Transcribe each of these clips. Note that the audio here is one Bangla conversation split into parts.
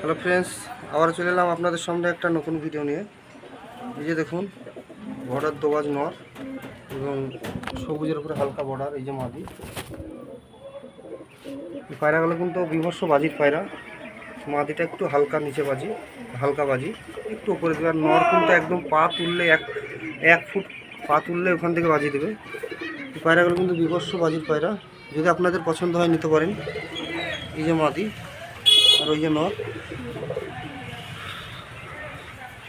হ্যালো ফ্রেন্ডস আবার চলে এলাম আপনাদের সামনে একটা নতুন ভিডিও নিয়ে। এই যে দেখুন, বর্ডার দোবাজ নর এবং সবুজের উপরে হালকা বর্ডার, এই যে মাদি। পায়রাগুলো কিন্তু বিভৎস বাজির পায়রা। মাদিটা একটু হালকা নিচে বাজি, হালকা বাজি। একটু উপরে দেবে, আর নর কিন্তু একদম পা তুললে এক এক ফুট পা তুললে ওখান থেকে বাজি দেবে। পায়রাগুলো কিন্তু বিভৎস বাজির পায়রা। যদি আপনাদের পছন্দ হয়, নিতে পারেন। এই যে মাদি। আর ওই নর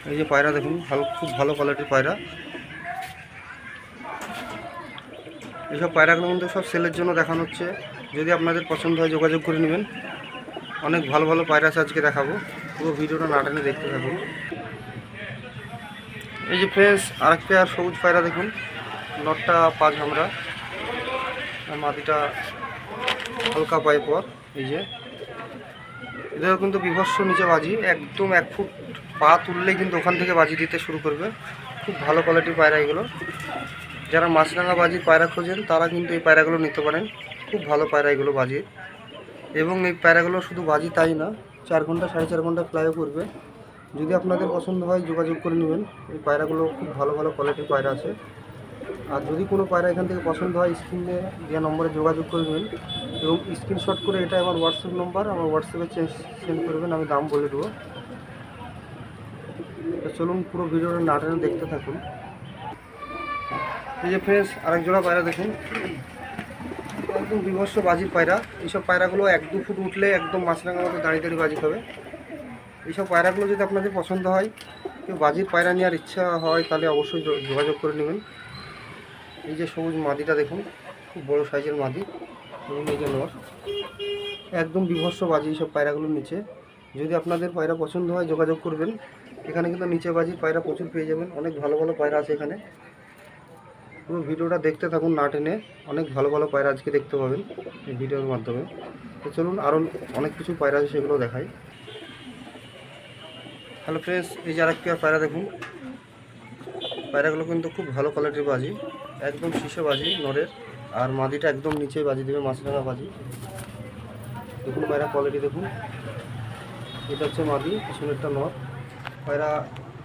এই যে পায়রা দেখুন, ভালো খুব ভালো কোয়ালিটির পায়রা। এইসব পায়রাগুলো কিন্তু সব সেলের জন্য দেখানো হচ্ছে। যদি আপনাদের পছন্দ হয় যোগাযোগ করে নেবেন। অনেক ভালো ভালো পায়রা আছে আজকে দেখাবো। পুরো ভিডিওটা না টেনে দেখতে থাকুন। এই যে ফ্রেন্ডস আরেক পেয়ার সবুজ পায়রা দেখুন। নটটা পাঁচ আমরা মাটিটা হালকা পায়ে পর এই যে। এদেরও কিন্তু বিভৎস নিচে বাজি, একদম এক ফুট পা তুললেই কিন্তু ওখান থেকে বাজি দিতে শুরু করবে। খুব ভালো কোয়ালিটির পায়রা এগুলো। যারা মাছরাঙা বাজির পায়রা খোঁজেন, তারা কিন্তু এই পায়রাগুলো নিতে পারেন। খুব ভালো পায়রা এগুলো বাজির এবং এই পায়রাগুলো শুধু বাজি তাই না, চার ঘণ্টা, সাড়ে চার ঘণ্টা ফ্লাইও করবে। যদি আপনাদের পছন্দ হয়, যোগাযোগ করে নেবেন। এই পায়রাগুলো খুব ভালো ভালো কোয়ালিটির পায়রা আছে। আর যদি কোনো পায়রা এখান থেকে পছন্দ হয়, স্ক্রিনে দেওয়া নম্বরে যোগাযোগ করে নেবেন এবং স্ক্রিনশট করে এটা আমার হোয়াটসঅ্যাপ নম্বর আমার হোয়াটসঅ্যাপে চেঞ্জ সেন্ড করবেন আমি দাম বলে দেবো। চলুন পুরো ভিডিওটা না টেনে দেখতে থাকুন। এই যে ফ্রেন্ডস আরেক জোড়া পায়রা দেখুন। একদম বিভৎস বাজির পায়রা। এইসব পায়রাগুলো এক দু ফুট উঠলে একদম মাছরাঙার মতো দাঁড়িয়ে দাঁড়িয়ে বাজি খাবে। এইসব পায়রাগুলো যদি আপনাদের পছন্দ হয়, কেউ বাজির পায়রা নেওয়ার ইচ্ছা হয়, তাহলে অবশ্যই যোগাযোগ করে নেবেন। এই যে সবুজ মাদিটা দেখুন, খুব বড় সাইজের মাদি এবং এই যে নর। একদম বিভৎস বাজি এইসব পায়রাগুলোর নিচে। যদি আপনাদের পায়রা পছন্দ হয়, যোগাযোগ করবেন। এখানে কিন্তু নিচে বাজির পায়রা প্রচুর পেয়ে যাবেন। অনেক ভালো ভালো পায়রা আছে এখানে। পুরো ভিডিওটা দেখতে থাকুন না টেনে। অনেক ভালো ভালো পায়রা আজকে দেখতে পাবেন এই ভিডিওর মাধ্যমে। তো চলুন আরও অনেক কিছু পায়রা আছে সেগুলো দেখাই। হ্যালো ফ্রেন্ডস এই যে আরেকটি আর পায়রা দেখুন। পায়রাগুলো কিন্তু খুব ভালো কোয়ালিটির বাজি। একদম শীষে বাজি নরের, আর মাদিটা একদম নিচে বাজি দেবে মাছরাঙা বাজি। দেখুন পায়রা কোয়ালিটি দেখুন। এটা হচ্ছে মাদি, পিছনেরটা নর। পায়রা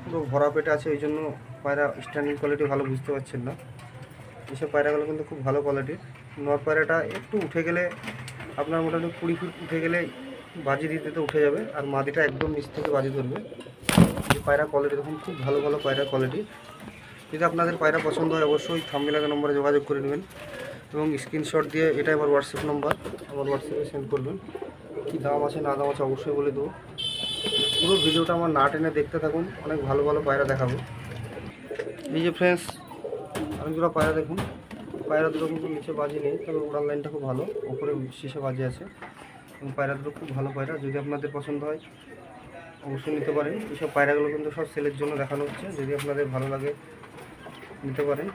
পুরো ভরা পেটে আছে ওই জন্য পায়রা স্ট্যান্ডিং কোয়ালিটি ভালো বুঝতে পারছেন না। এসব পায়রাগুলো কিন্তু খুব ভালো কোয়ালিটির নর পায়রাটা একটু উঠে গেলে, আপনার মোটামুটি কুড়ি ফুট উঠে গেলে বাজি দিতে তো উঠে যাবে, আর মাদিটা একদম নিচ থেকে বাজি ধরবে। পায়রা কোয়ালিটি দেখুন, খুব ভালো ভালো পায়রা কোয়ালিটি যদি আপনাদের পায়রা পছন্দ হয় অবশ্যই থামবিলাগা নম্বরে যোগাযোগ করে নেবেন এবং স্ক্রিনশট দিয়ে এটা আমার হোয়াটসঅ্যাপ নম্বর আমার হোয়াটসঅ্যাপে সেন্ড করবেন। কী দাম আছে, না দাম আছে অবশ্যই বলে দেবো। পুরো ভিডিওটা আমার না টেনে দেখতে থাকুন, অনেক ভালো ভালো পায়রা দেখাবো। এই যে ফ্রেন্ডস দুটো পায়রা দেখুন। পায়রা দুটো কিন্তু নিচে বাজি নেই, তবে উড়ান লাইনটা খুব ভালো উপরে শীষে বাজি আছে। এবং পায়রা দুটো খুব ভালো পায়রা, যদি আপনাদের পছন্দ হয় অবশ্যই নিতে পারেন। এইসব পায়রাগুলো কিন্তু সব সেলের জন্য দেখানো হচ্ছে। যদি আপনাদের ভালো লাগে নিতে পারেন।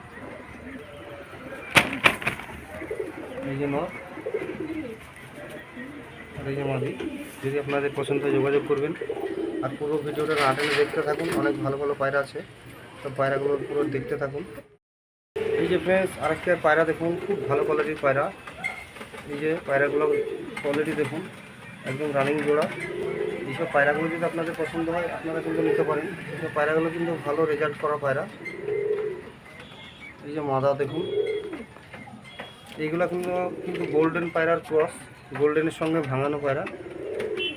এই যে নর আর এই যে মাদি। যদি আপনাদের পছন্দ যোগাযোগ করবেন। আর পুরো ভিডিওটা না দেখতে থাকুন, অনেক ভালো ভালো পায়রা আছে। সব পায়রাগুলো পুরো দেখতে থাকুন। এই যে ফ্রেন্ডস, আরেকটা পায়রা দেখুন, খুব ভালো কোয়ালিটির পায়রা। এই যে পায়রাগুলো কোয়ালিটি দেখুন, একদম রানিং জোড়া। এইসব পায়রাগুলো যদি আপনাদের পছন্দ হয়, আপনারা কিন্তু নিতে পারেন। এইসব পায়রাগুলো কিন্তু ভালো রেজাল্ট করা পায়রা। এই যে মাদা দেখুন। এইগুলো কিন্তু কিন্তু গোল্ডেন পায়রার ক্রস গোল্ডেনের সঙ্গে ভাঙানো পায়রা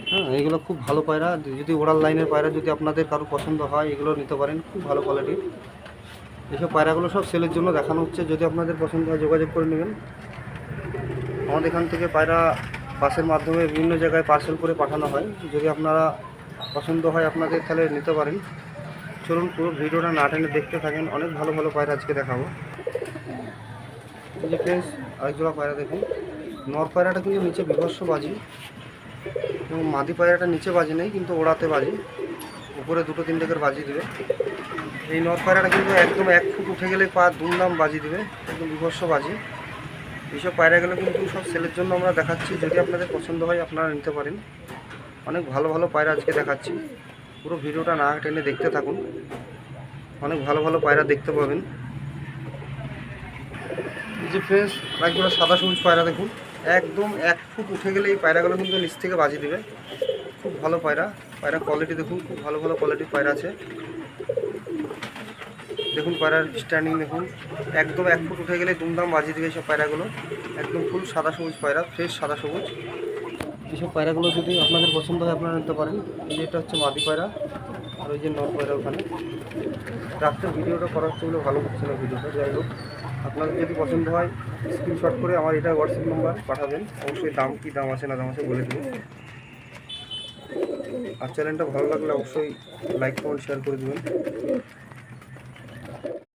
হ্যাঁ এগুলো খুব ভালো পায়রা যদি ওড়াল লাইনের পায়রা যদি আপনাদের কারও পছন্দ হয়, এগুলো নিতে পারেন, খুব ভালো কোয়ালিটির এইসব পায়রাগুলো সব সেলের জন্য দেখানো হচ্ছে। যদি আপনাদের পছন্দ হয়, যোগাযোগ করে নেবেন। আমাদের এখান থেকে পায়রা বাসের মাধ্যমে বিভিন্ন জায়গায় পার্সেল করে পাঠানো হয়। যদি আপনারা পছন্দ হয় আপনাদের, তাহলে নিতে পারেন। চলুন পুরো ভিডিওটা না টেনে দেখতে থাকেন। অনেক ভালো ভালো পায়রা আজকে দেখাবো। যে ফ্রেন্ডস আরেক জোড়া পায়রা দেখুন। নর পায়রাটা কিন্তু নিচে বিভৎস বাজি। এবং মাদি পায়রাটা নিচে বাজি নেই, কিন্তু ওড়াতে বাজি। উপরে দুটো তিনটে করে বাজি দেবে। এই নর পায়রাটা কিন্তু একদম এক ফুট উঠে গেলে পা দুমদাম বাজি দেবে। একদম বিভৎস বাজি। এইসব পায়রাগুলো কিন্তু সব সেলের জন্য আমরা দেখাচ্ছি। যদি আপনাদের পছন্দ হয়, আপনারা নিতে পারেন। অনেক ভালো ভালো পায়রা আজকে দেখাচ্ছি। পুরো ভিডিওটা না টেনে দেখতে থাকুন। অনেক ভালো ভালো পায়রা দেখতে পাবেন। এই যে ফ্রেন্ডস একগুলো সাদা সবুজ পায়রা দেখুন। একদম এক ফুট উঠে গেলে এই পায়রাগুলো কিন্তু নিচ থেকে বাজি দেবে। খুব ভালো পায়রা। পায়রা কোয়ালিটি দেখুন, খুব ভালো ভালো কোয়ালিটির পায়রা আছে। দেখুন পায়রার স্ট্যান্ডিং দেখুন। একদম এক ফুট উঠে গেলে দুমদাম বাজি দেবে সব পায়রাগুলো। একদম ফুল সাদা সবুজ পায়রা ফ্রেশ সাদা সবুজ। এইসব পায়রাগুলো যদি আপনাদের পছন্দ হয় আপনারা নিতে পারেন। এই এটা হচ্ছে মাদি পায়রা, আর ওই যে নর পায়রা ওখানে। রাত্রে ভিডিওটা করা হচ্ছে বলে ভালো হচ্ছে না ভিডিওটা, যাই হোক। আপনাদের যদি পছন্দ হয় স্ক্রিনশট করে আমার এটা হোয়াটসঅ্যাপ নাম্বার পাঠাবেন। অবশ্যই দাম কী দাম আছে না দাম আছে বলে দেবো আর চ্যানেলটা ভালো লাগলে অবশ্যই লাইক কমেন্ট শেয়ার করে দেবেন।